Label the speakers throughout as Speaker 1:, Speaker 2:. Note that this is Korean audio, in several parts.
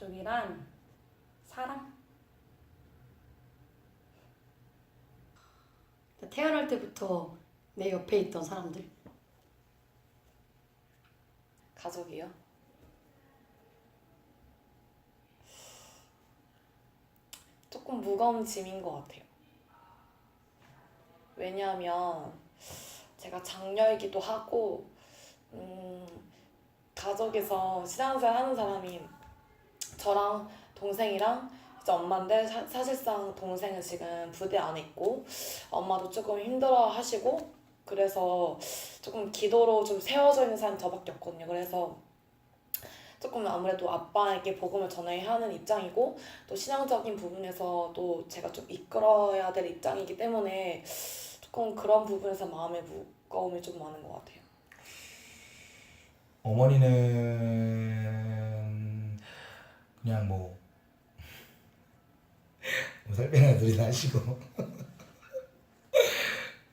Speaker 1: 가족이란 사랑?
Speaker 2: 태어날 때부터 내 옆에 있던 사람들.
Speaker 3: 가족이요? 조금 무거운 짐인 것 같아요. 왜냐하면 제가 장녀이기도 하고, 음, 가족에서 신앙생활 하는 사람이 저랑 동생이랑 이제 엄마인데 사, 사실상 동생은 지금 부대 안에 있고 엄마도 조금 힘들어 하시고 그래서 조금 기도로 좀 세워져 있는 사람이 저밖에 없거든요. 그래서 조금 아무래도 아빠에게 복음을 전해야 하는 입장이고 또 신앙적인 부분에서도 제가 좀 이끌어야 될 입장이기 때문에 조금 그런 부분에서 마음의 무거움이 좀 많은 것 같아요.
Speaker 4: 어머니는 그냥 뭐 살 빼나 둘이 나시고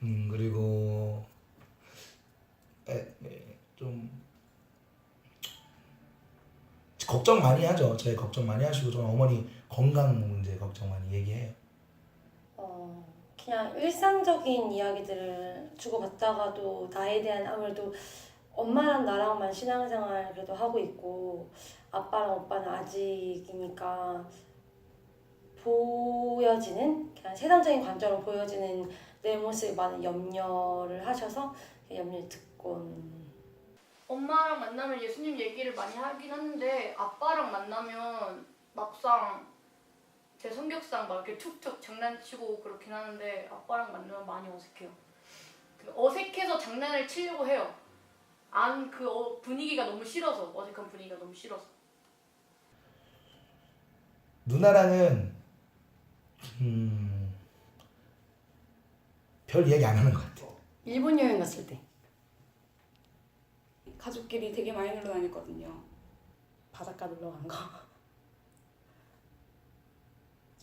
Speaker 4: 음 그리고 에, 에, 좀 걱정 많이 하죠. 제 걱정 많이 하시고 저는 어머니 건강 문제 걱정 많이 얘기해요.
Speaker 2: 어, 그냥 일상적인 이야기들을 주고받다가도 나에 대한 아무래도 엄마랑 나랑만 신앙생활 그래도 하고 있고 아빠랑 오빠는 아직이니까 보여지는 그냥 세상적인 관점으로 보여지는 내 모습에 많은 염려를 하셔서 염려를 듣곤
Speaker 5: 엄마랑 만나면 예수님 얘기를 많이 하긴 하는데 아빠랑 만나면 막상 제 성격상 막 이렇게 툭툭 장난치고 그렇긴 하는데 아빠랑 만나면 많이 어색해요. 그 어색해서 장난을 치려고 해요. 안 그 분위기가 너무 싫어서 어색한 분위기가 너무 싫어서.
Speaker 4: 누나랑은 음, 별 이야기 안 하는 것 같아.
Speaker 2: 일본 여행 갔을 때
Speaker 1: 가족끼리 되게 많이 놀러 다녔거든요. 바닷가 놀러 간 거.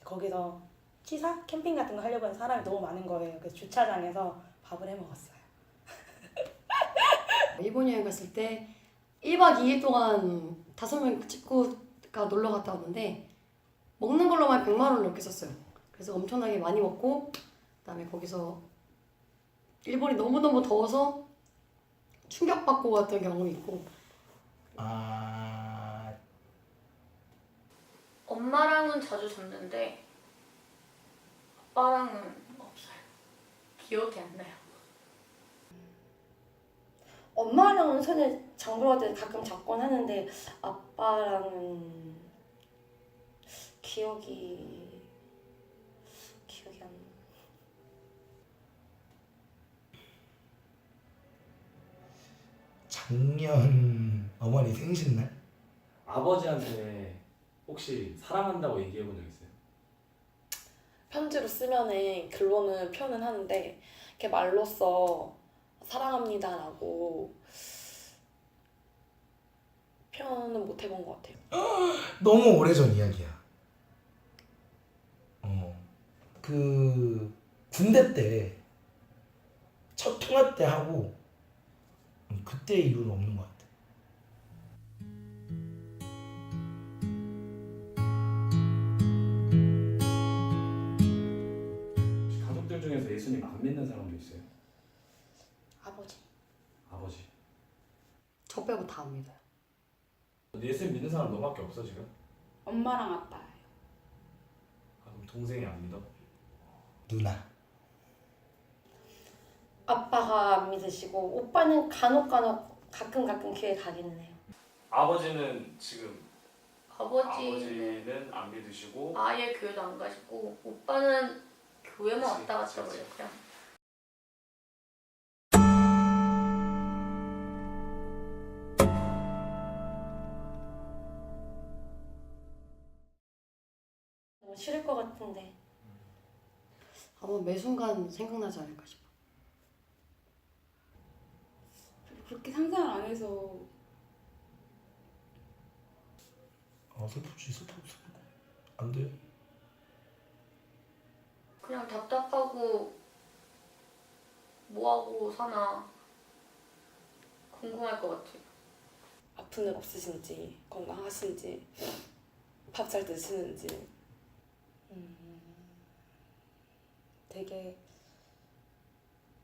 Speaker 1: 거기서 취사? 캠핑 같은 거 하려고 하는 사람이 너무 많은 거예요. 그래서 주차장에서 밥을 해 먹었어요.
Speaker 2: 일본 여행 갔을 때 1박 2일 동안 다섯 명 친구가 놀러 갔다 왔는데 먹는 걸로만 100만 원을 넘게 썼어요. 그래서 엄청나게 많이 먹고 그다음에 거기서 일본이 너무너무 더워서 충격받고 왔던 경험이 있고
Speaker 4: 아
Speaker 5: 엄마랑은 자주 잤는데 아빠랑은 없어요. 기억이 안 나요.
Speaker 2: 엄마랑은 손을 장보러 갈 때 가끔 잡곤 하는데 아빠랑은 기억이 기억이 안 나.
Speaker 4: 작년 어머니 생신날
Speaker 6: 아버지한테 혹시 사랑한다고 얘기해 본 적 있어요?
Speaker 3: 편지로 쓰면은 글로는 표현은 하는데 이렇게 말로써 사랑합니다라고 표현은 못 해본 것 같아요.
Speaker 4: 너무 오래전 이야기야. 어. 그 군대 때 첫 통화 때 하고 음, 그때 이후로 없는 것 같아.
Speaker 6: 가족들 중에서 예수님 안 믿는 사람도 있어요?
Speaker 2: 아버지
Speaker 6: 아버지.
Speaker 2: 저 빼고 다 압니다.
Speaker 6: 예수님 믿는 사람 너밖에 없어 지금?
Speaker 1: 엄마랑 아빠예요.
Speaker 6: 아, 그럼 동생이 안 믿어?
Speaker 4: 누나.
Speaker 2: 아빠가 안 믿으시고 오빠는 간혹 간혹 가끔 가끔 교회 가기는 해요.
Speaker 6: 아버지는 지금
Speaker 5: 아버지는
Speaker 6: 아버지는 안 믿으시고
Speaker 5: 아예 교회도 안 가시고 오빠는 교회만
Speaker 6: 그치,
Speaker 5: 왔다 갔다
Speaker 6: 그치,
Speaker 5: 그래요
Speaker 2: 너무 싫을 것 같은데 아마 매 순간 생각나지 않을까 싶어.
Speaker 1: 그렇게 상상을 안 해서
Speaker 4: 아 슬프지 슬프 슬프. 안 돼.
Speaker 5: 그냥 답답하고 뭐하고 사나 궁금할 것 같아요
Speaker 3: 아픈 일 없으신지 건강하신지 밥 잘 드시는지
Speaker 1: 음, 되게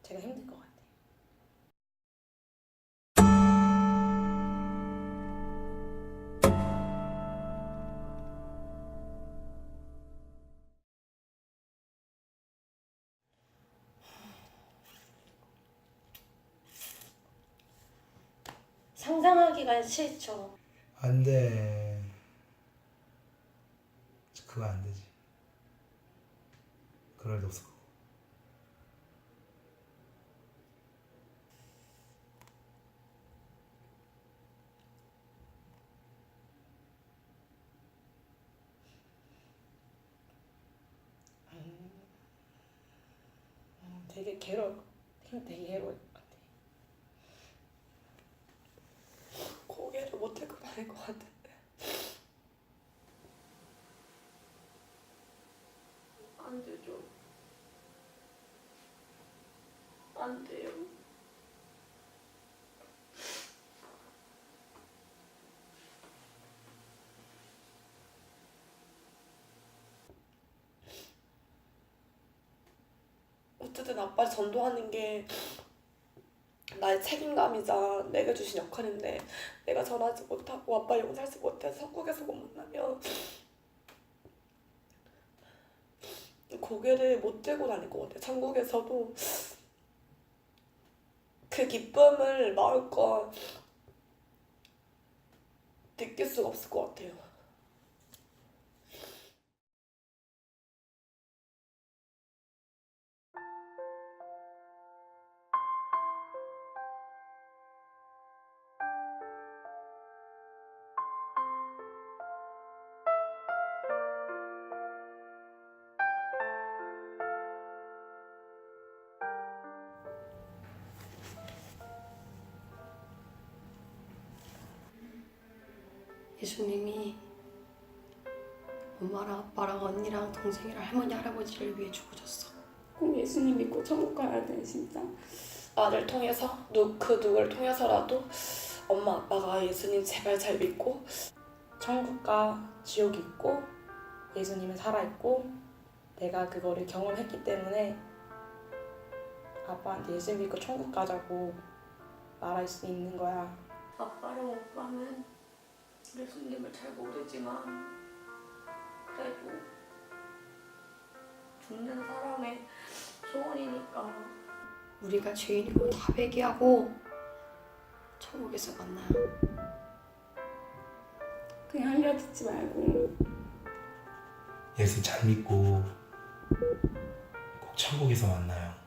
Speaker 1: 제가 힘들 것 같아요.
Speaker 2: 상상하기가 싫죠.
Speaker 4: 안 돼. 그거 안 되지. 그럴 일 없어.
Speaker 1: 음, 되게 괴로울 것. 되게 괴로울 것 같아요.
Speaker 3: 고개를 못 들고 다닐 것 같은데
Speaker 5: 안 되죠. 안 돼요.
Speaker 3: 어쨌든 아빠를 전도하는 게 나의 책임감이자 내가 주신 역할인데 내가 전하지 못하고 아빠 용서하지 못해서 석국에서 못 만나면 고개를 못 들고 다닐 것 같아요. 천국에서도 그 기쁨을 마음껏 느낄 수가 없을 것 같아요.
Speaker 2: 예수님이 엄마랑 아빠랑 언니랑 동생이랑 할머니 할아버지를 위해 죽으셨어.
Speaker 7: 꼭 예수님 믿고 천국 가야 돼 진짜.
Speaker 3: 나를 통해서 누, 그 누구를 통해서라도 엄마 아빠가 예수님 제발 잘 믿고
Speaker 1: 천국과 지옥이 있고 예수님은 살아있고 내가 그거를 경험했기 때문에 아빠한테 예수 믿고 천국 가자고 말할 수 있는 거야.
Speaker 5: 아빠랑 오빠는 예수님을 잘 모르지만 그래도 죽는 사람의 소원이니까
Speaker 2: 우리가 죄인이고 다 회개하고 천국에서 만나요.
Speaker 7: 그냥 흘려 듣지 말고
Speaker 4: 예수 잘 믿고 꼭 천국에서 만나요.